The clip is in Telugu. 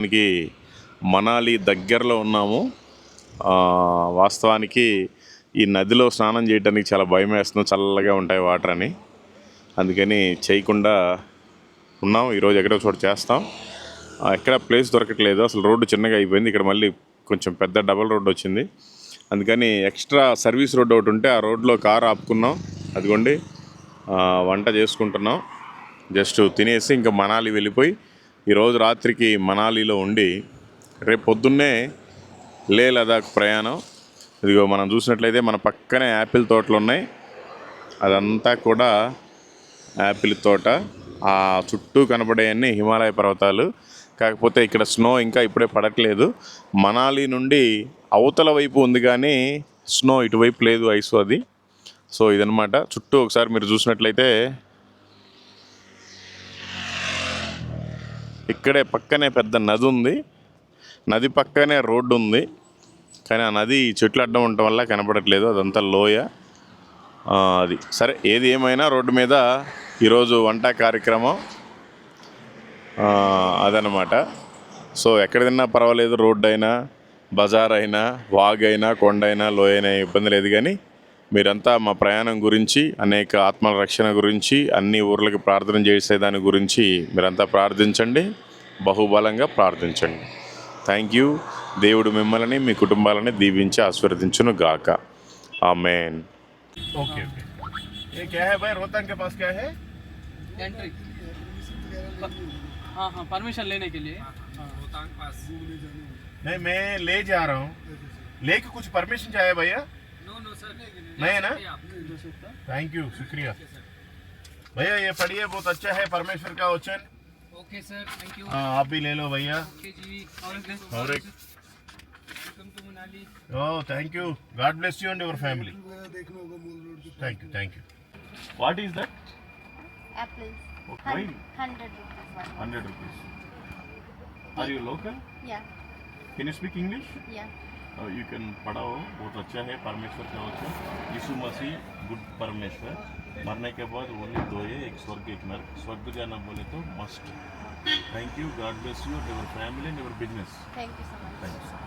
మనకి మనాలి దగ్గరలో ఉన్నాము. వాస్తవానికి ఈ నదిలో స్నానం చేయడానికి చాలా భయం వేస్తుంది చల్లగా ఉంటాయి వాటర్ అని. అందుకని చేయకుండా ఉన్నాం ఈరోజు ఎక్కడో చోట చేస్తాం. ఎక్కడ ప్లేస్ దొరకట్లేదు. అసలు రోడ్డు చిన్నగా అయిపోయింది. ఇక్కడ మళ్ళీ కొంచెం పెద్ద డబల్ రోడ్డు వచ్చింది. అందుకని ఎక్స్ట్రా సర్వీస్ రోడ్ ఒకటి ఉంటే ఆ రోడ్లో కారు ఆపుకున్నాం. అదిగోండి వంట చేసుకుంటున్నాం. జస్ట్ తినేసి ఇంకా మనాలి వెళ్ళిపోయి ఈరోజు రాత్రికి మనాలిలో ఉండి రేపు పొద్దున్నే లే లదాఖ్ ప్రయాణం. ఇదిగో మనం చూసినట్లయితే మన పక్కనే యాపిల్ తోటలు ఉన్నాయి. అదంతా కూడా యాపిల్ తోట. ఆ చుట్టూ కనబడేవన్నీ హిమాలయ పర్వతాలు. కాకపోతే ఇక్కడ స్నో ఇంకా ఇప్పుడే పడట్లేదు. మనాలి నుండి అవతల వైపు ఉంది కానీ స్నో ఇటువైపు లేదు ఐసు అది. సో ఇదనమాట చుట్టూ ఒకసారి మీరు చూసినట్లయితే ఇక్కడే పక్కనే పెద్ద నది ఉంది. నది పక్కనే రోడ్డు ఉంది. కానీ ఆ నది చెట్లు అడ్డం ఉండటం వల్ల కనపడట్లేదు. అదంతా లోయ. అది. సరే ఏది ఏమైనా రోడ్డు మీద ఈరోజు వంట కార్యక్రమం. అదనమాట. సో ఎక్కడ తిన్నా పర్వాలేదు. రోడ్డు అయినా బజార్ అయినా వాగ్ అయినా కొండ అయినా లోయ అయినా ఇబ్బంది లేదు. కానీ మీరంతా మా ప్రయాణం గురించి అనేక ఆత్మల రక్షణ గురించి అన్ని ఊర్లకి ప్రార్థన చేసే దాని గురించి మీరంతా ప్రార్థించండి బహుబలంగా ప్రార్థించండి థ్యాంక్ యూ దేవుడు మిమ్మల్ని మీ కుటుంబాలని దీవించి ఆశీర్వదించును గాక ఆమెన్ ఓకే ఓకే ये क्या है भाई रोहतांग के पास क्या है एंट्री हाँ हाँ परमिशन लेने के लिए नहीं मैं ले जा रहा हूँ लेके कुछ परमिशन चाहिए भैया नो नो सर नहीं है ना थैंक यू शुक्रिया। भैया ये पढ़िए बहुत अच्छा है परमेश्वर का वचन। ओके सर थैंक यू हाँ आप भी ले लो भैया। और एक thank you God bless you and your family thank you thank you what is that apples hundred rupees are you local या कैन यू स्पीक इंग्लिश या you कैन पढ़ा हो बहुत अच्छा है परमेश्वर का वचन। यीशु मसीह गुड परमेश्वर। मरने के बाद ओनली दो है एक स्वर्ग एक नर्क स्वर्ग जाना बोले तो must thank you God bless you your family and your business thank you so much.